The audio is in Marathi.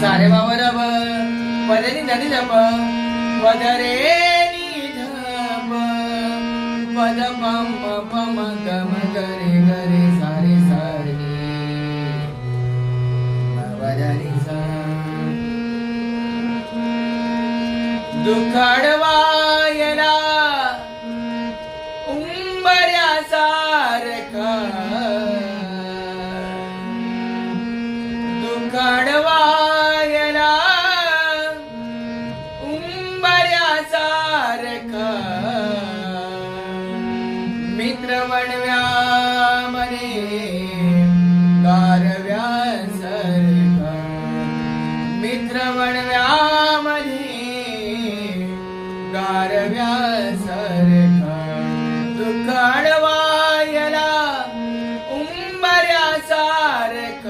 सारे बाबा पदरी धनी धप पदरे नि पद पम पम गम गरे गरे सारे सारे. बाबा सा. दुखडवायला सारख मित्र बनव्या मने गारव्या सारख मित्र बनव्या मने गारव्या सारख दुःख अडवायला उंबऱ्या सारख